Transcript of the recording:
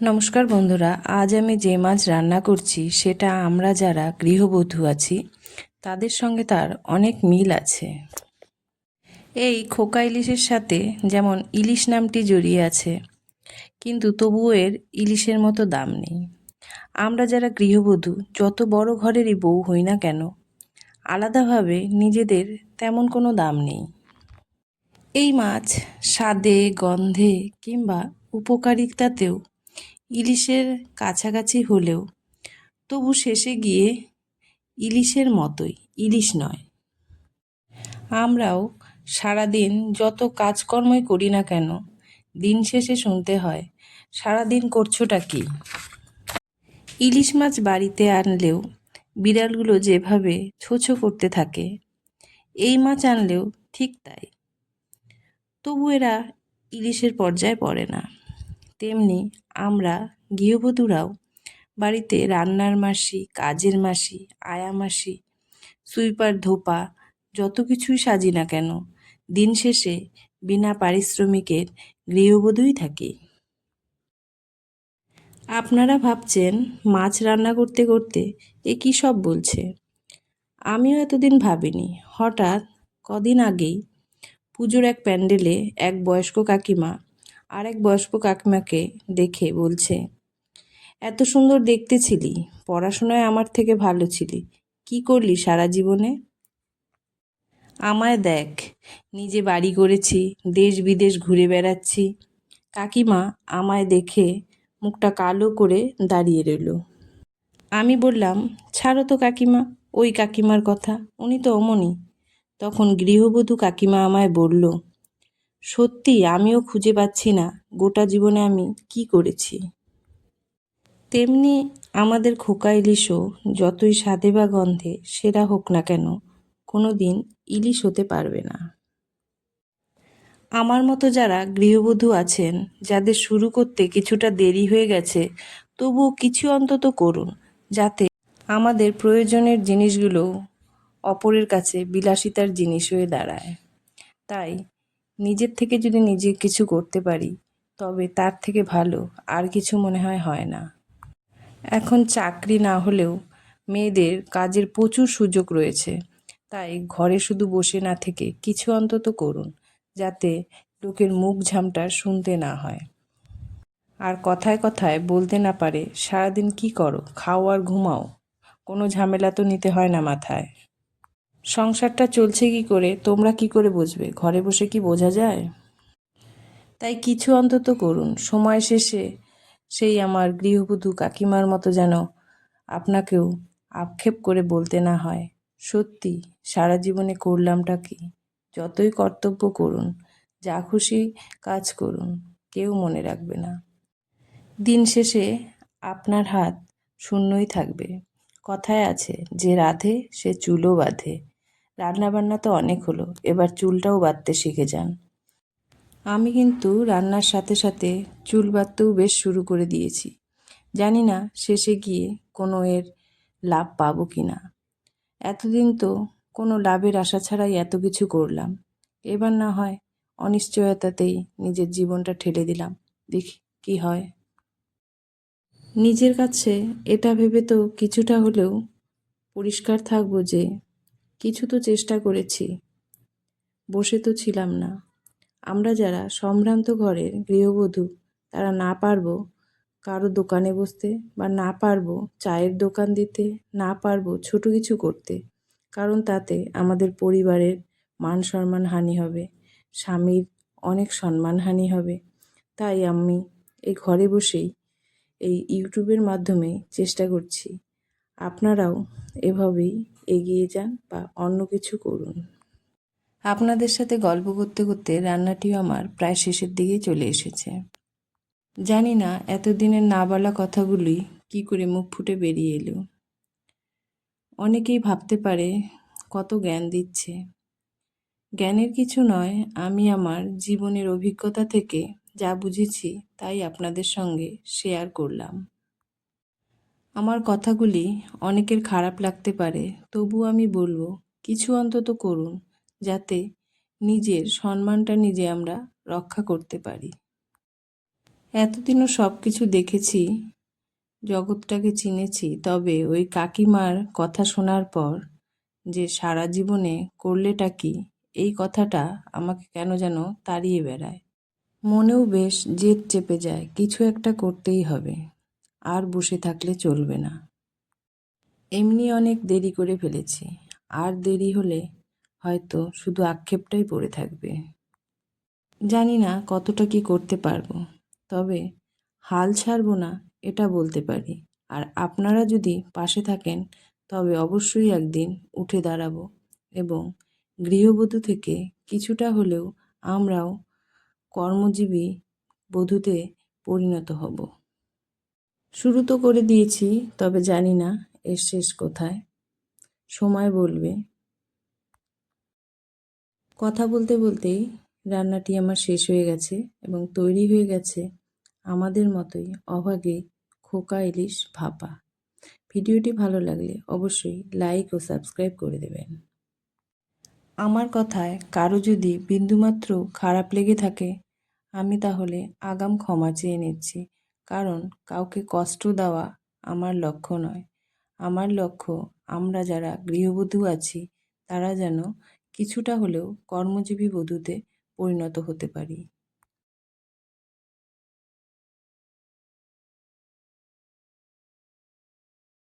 নমস্কার বন্ধুরা, আজ আমি যে মাছ রান্না করছি, সেটা আমরা যারা গৃহবধূ আছি, তাদের সঙ্গে তার অনেক মিল আছে। এই খোকা ইলিশের সাথে যেমন ইলিশ নামটি জড়িয়ে আছে, কিন্তু তবুও এর ইলিশের মতো দাম নেই। আমরা যারা গৃহবধূ, যত বড় ঘরেরই বউ হই না কেন, আলাদাভাবে নিজেদের তেমন কোনো দাম নেই। এই মাছ স্বাদে, গন্ধে কিংবা উপকারিতাতেও ইলিশের কাছাকাছি হলেও, তবু শেষে গিয়ে ইলিশের মতোই, ইলিশ নয়। আমরাও সারাদিন যত কাজকর্মই করি না কেন, দিন শেষে শুনতে হয়, সারাদিন করছোটা কি? ইলিশ মাছ বাড়িতে আনলেও বিড়ালগুলো যেভাবে ছোছো করতে থাকে, এই মাছ আনলেও ঠিক তাই। তবু এরা ইলিশের পর্যায়ে পড়ে না। তেমনি আমরা গৃহবধূরাও বাড়িতে রান্নার মাসি, কাজের মাসি, আয়া মাসি, সুইপার, ধোপা যত কিছুই সাজি না কেন, দিন শেষে বিনা পারিশ্রমিকের গৃহবধূই থাকি। আপনারা ভাবছেন মাছ রান্না করতে করতে এ কী সব বলছে? আমিও এতদিন ভাবিনি। হঠাৎ কদিন আগেই পুজোর এক প্যান্ডেলে এক বয়স্ক কাকিমা আর এক বয়স্ক কাকিমাকে দেখে বলছে, এত সুন্দর দেখতে ছিলি, পড়াশোনায় আমার থেকে ভালো ছিলি, কি করলি সারা জীবনে? আমায় দেখ, নিজে বাড়ি করেছি দেশ বিদেশ ঘুরে বেড়াচ্ছি। কাকিমা আমায় দেখে মুখটা কালো করে দাঁড়িয়ে রইল। আমি বললাম, ছাড়ো তো কাকিমা, ওই কাকিমার কথা, উনি তো অমনি। তখন গৃহবধূ কাকিমা আমায় বলল সত্যি আমিও খুঁজে পাচ্ছি না, গোটা জীবনে আমি কি করেছি। তেমনি আমাদের খোকা ইলিশও যতই স্বাদে বা গন্ধে সেরা হোক না কেন কোনো দিন ইলিশ হতে পারবে না। আমার মতো যারা গৃহবধূ আছেন, যাদের শুরু করতে কিছুটা দেরি হয়ে গেছে, তবুও কিছু অন্তত করুন, যাতে আমাদের প্রয়োজনের জিনিসগুলো অপরের কাছে বিলাসিতার জিনিস হয়ে দাঁড়ায়। তাই নিজের থেকে যদি নিজে কিছু করতে পারি, তবে তার থেকে ভালো, আর কিছু মনে হয় হয় না। এখন চাকরি না হলেও মেয়েদের কাজের প্রচুর সুযোগ রয়েছে। তাই ঘরে শুধু বসে না থেকে কিছু অন্তত করুন, যাতে লোকের মুখ ঝামটা শুনতে না হয়। আর কথায় কথায় বলতে না পারে, সারাদিন কি করো? খাও আর ঘুমাও? কোনো ঝামেলা তো নিতে হয় না মাথায়। সংসারটা চলছে কি করে, তোমরা কি করে বুঝবে? ঘরে বসে কি বোঝা যায়? তাই কিছু অন্তত করুন। সময় শেষে সেই আমার গৃহবধূ কাকিমার মতো যেন আপনাকেও আক্ষেপ করে বলতে না হয়। সত্যি, সারা জীবনে করলামটা কি? যতই কর্তব্য করুন, যা খুশি কাজ করুন, কেউ মনে রাখবে না। দিন শেষে আপনার হাত শূন্যই থাকবে। কথায় আছে, যে রাধে, সে চুলও বাঁধে। রান্নাবান্না তো অনেক হলো, এবার চুলটাও বাঁধতে শিখে যান। আমি কিন্তু রান্নার সাথে সাথে চুল বাঁধতেও বেশ শুরু করে দিয়েছি। জানি না শেষে গিয়ে কোনো এর লাভ পাবো কি না। এতদিন তো কোনো লাভের আশা ছাড়াই এত কিছু করলাম। এবার না হয় অনিশ্চয়তাতেই নিজের জীবনটা ঠেলে দিলাম। দেখি কি হয়। নিজের কাছে এটা ভেবে তো কিছুটা হলেও পরিষ্কার থাকব যে কিছু তো চেষ্টা করেছি। বসে তো ছিলাম না। আমরা যারা সম্ভ্রান্ত ঘরের গৃহবধূ, তারা না পারব কারও দোকানে বসতে বা না পারব চায়ের দোকান দিতে, না পারব ছোটো কিছু করতে, কারণ তাতে আমাদের পরিবারের মান সম্মান হানি হবে, স্বামীর অনেক সম্মানহানি হবে। তাই আমি এই ঘরে বসেই এই ইউটিউবের মাধ্যমে চেষ্টা করছি। আপনারাও এভাবেই এগিয়ে যান বা অন্য কিছু করুন। আপনাদের সাথে গল্প করতে করতে রান্নাটিও আমার প্রায় শেষের দিকেই চলে এসেছে। জানি না এতদিনের না বলা কথাগুলি কি করে মুখ ফুটে বেরিয়ে এলো। অনেকেই ভাবতে পারে কত জ্ঞান দিচ্ছে। জ্ঞানের কিছু নয়, আমি আমার জীবনের অভিজ্ঞতা থেকে যা বুঝেছি তাই আপনাদের সঙ্গে শেয়ার করলাম। আমার কথাগুলি অনেকের খারাপ লাগতে পারে তবু আমি বলব, কিছু অন্তত করুন, যাতে নিজের সম্মানটা নিজে আমরা রক্ষা করতে পারি। এতদিনও সব কিছু দেখেছি, জগৎটাকে চিনেছি, তবে ওই কাকিমার কথা শোনার পর যে সারা জীবনে করলেটা কি, এই কথাটা আমাকে কেন যেন তাড়িয়ে বেড়ায়। মনেও বেশ জেদ চেপে যায়, কিছু একটা করতেই হবে। আর বসে থাকলে চলবে না। এমনি অনেক দেরি করে ফেলেছি। আর দেরি হলে হয়তো শুধু আক্ষেপটাই পড়ে থাকবে। জানি না কতটা কি করতে পারব, তবে হাল ছাড়বো না এটা বলতে পারি। আর আপনারা যদি পাশে থাকেন, তবে অবশ্যই একদিন উঠে দাঁড়াবো এবং গৃহবধূ থেকে কিছুটা হলেও আমরাও কর্মজীবী বধূতে পরিণত হব। শুরু তো করে দিয়েছি, তবে জানি না এর শেষ কোথায়। সময় বলবে। কথা বলতে বলতেই রান্নাটি আমার শেষ হয়ে গেছে এবং তৈরি হয়ে গেছে আমাদের মতোই অভাগে খোকা ইলিশ ভাপা। ভিডিওটি ভালো লাগলে অবশ্যই লাইক ও সাবস্ক্রাইব করে দেবেন। আমার কথায় কারও যদি বিন্দুমাত্র খারাপ লেগে থাকে, আমি তাহলে আগাম ক্ষমা চেয়ে নিচ্ছি। কারণ কাউকে কষ্ট দেওয়া আমার লক্ষ্য নয়। আমার লক্ষ্য, আমরা যারা গৃহবধূ আছি, তারা যেন কিছুটা হলেও কর্মজীবী বধূতে পরিণত হতে পারি।